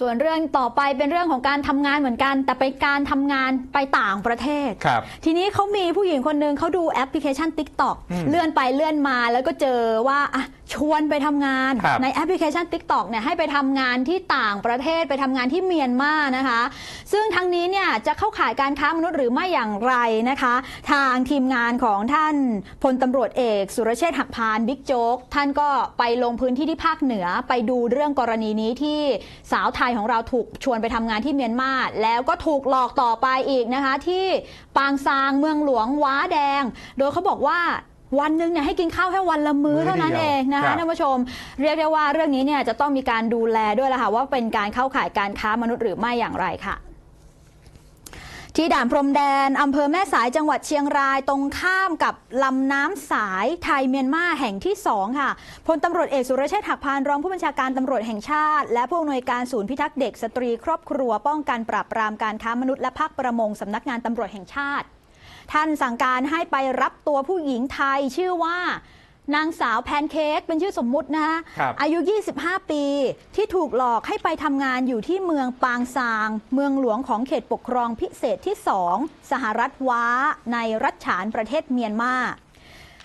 ส่วนเรื่องต่อไปเป็นเรื่องของการทำงานเหมือนกัน แต่เป็นการทำงานไปต่างประเทศครับทีนี้เขามีผู้หญิงคนหนึ่งเขาดูแอปพลิเคชัน TikTok อืมเลื่อนไปเลื่อนมาแล้วก็เจอว่าอะ ชวนไปทำงานครับในแอปพลิเคชัน TikTok เนี่ยให้ไปทำงานที่ต่างประเทศไปทำงานที่เมียนมานะคะ ซึ่งทั้งนี้เนี่ยจะเข้าข่ายการค้ามนุษย์หรือไม่อย่างไรนะคะ ทางทีมงานของท่านพลตำรวจเอก สุรเชษฐ์หักพานบิ๊กโจ๊กท่านก็ไปลงพื้นที่ที่ภาคเหนือไปดูเรื่องกรณีนี้ที่สาวไทยของเราถูกชวนไปทำงานที่เมียนมาแล้วก็ถูกหลอกต่อไปอีกนะคะ ที่ปางซางเมืองหลวงว้าแดง โดยเขาบอกว่า วันหนึ่งเนี่ยให้กินข้าวแค่วันละมื้อมื้อเท่านั้นเดียวเองนะครัคะบท่านผู้ชม เรียกได้ว่าเรื่องนี้เนี่ยจะต้องมีการดูแลด้วยละค่ะว่าเป็นการเข้าข่ายการค้ามนุษย์หรือไม่อย่างไรค่ะที่ด่านพรมแดน อำเภอแม่สายจังหวัดเชียงรายตรงข้ามกับลำน้ำสายไทยเมียนมาแห่งที่ 2 ค่ะพลตำรวจเอกสุรเชษฐ์หักพานรองผู้บัญชาการตำรวจแห่งชาติ และผู้อำนวยการศูนย์พิทักษ์เด็กสตรี ครอบครัวป้องกันปราบปรามการค้ามนุษย์และภาคประมงสำนักงานตำรวจแห่งชาติ ท่านสั่งการให้ไปรับตัวผู้หญิงไทยชื่อว่านางสาวแพนเค้กเป็นชื่อสมมุตินะคะครับอายุ 25 ปี ที่ถูกหลอกให้ไปทำงานอยู่ที่เมืองปางซาง เมืองหลวงของเขตปกครองพิเศษที่2สหรัฐว้า ในรัฐฉานประเทศเมียนมา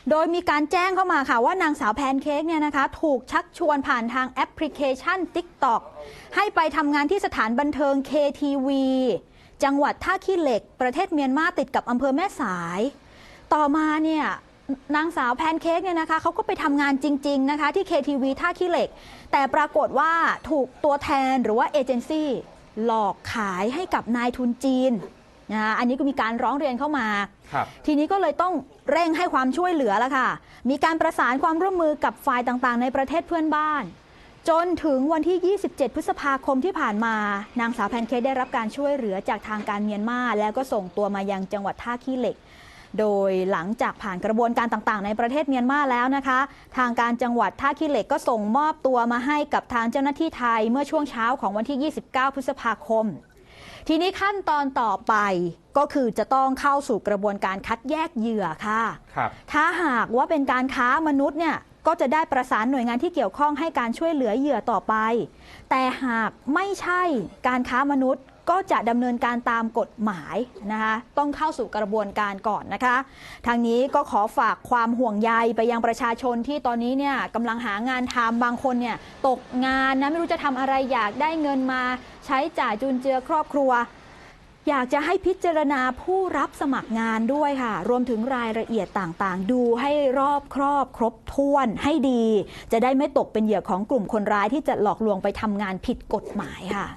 โดยมีการแจ้งเข้ามาค่ะว่านางสาวแพนเค้กเนี่ยนะคะ ถูกชักชวนผ่านทางแอปพลิเคชัน TikTok ให้ไปทำงานที่สถานบันเทิง KTV จังหวัดท่าขี้เหล็ก ประเทศเมียนมาติดกับอำเภอแม่สาย ต่อมาเนี่ยนางสาวแพนเค้กเนี่ยนะคะเขาก็ไปทำงานจริง ๆ นะคะ ที่ KTV ท่าขี้เหล็ก แต่ปรากฏว่าถูกตัวแทนหรือว่าเอเจนซี่หลอกขายให้กับนายทุนจีนนะคะอันนี้ก็มีการร้องเรียนเข้ามาครับทีนี้ก็เลยต้องเร่งให้ความช่วยเหลือแล้วค่ะ มีการประสานความร่วมมือกับฝ่ายต่างๆ ในประเทศเพื่อนบ้าน จนถึงวันที่ 27 พฤษภาคมที่ผ่านมา นางสาวแพนเค้กได้รับการช่วยเหลือจากทางการเมียนมา แล้วก็ส่งตัวมายังจังหวัดท่าขี้เหล็ก โดยหลังจากผ่านกระบวนการต่างๆ ในประเทศเมียนมาแล้วนะคะ ทางการจังหวัดท่าขี้เหล็กก็ส่งมอบตัวมาให้กับทางเจ้าหน้าที่ไทยเมื่อช่วงเช้าของวันที่ 29 พฤษภาคม ทีนี้ขั้นตอนต่อไปก็คือจะต้องเข้าสู่กระบวนการคัดแยกเหยื่อค่ะครับถ้าหากว่าเป็นการค้ามนุษย์เนี่ย ก็จะได้ประสานหน่วยงานที่เกี่ยวข้องให้การช่วยเหลือเหยื่อต่อไป แต่หากไม่ใช่การค้ามนุษย์ก็จะดำเนินการตามกฎหมายนะคะต้องเข้าสู่กระบวนการก่อนนะคะ ทางนี้ก็ขอฝากความห่วงใยไปยังประชาชนที่ตอนนี้เนี่ยกำลังหางานทำบางคนเนี่ยตกงานนะไม่รู้จะทำอะไรอยากได้เงินมา ใช้จ่ายจุนเจือครอบครัว อยากจะให้พิจารณาผู้รับสมัครงานด้วยค่ะ รวมถึงรายละเอียดต่างๆ ดูให้รอบครอบครบถ้วนให้ดี จะได้ไม่ตกเป็นเหยื่อของกลุ่มคนร้ายที่จะหลอกลวงไปทำงานผิดกฎหมายค่ะ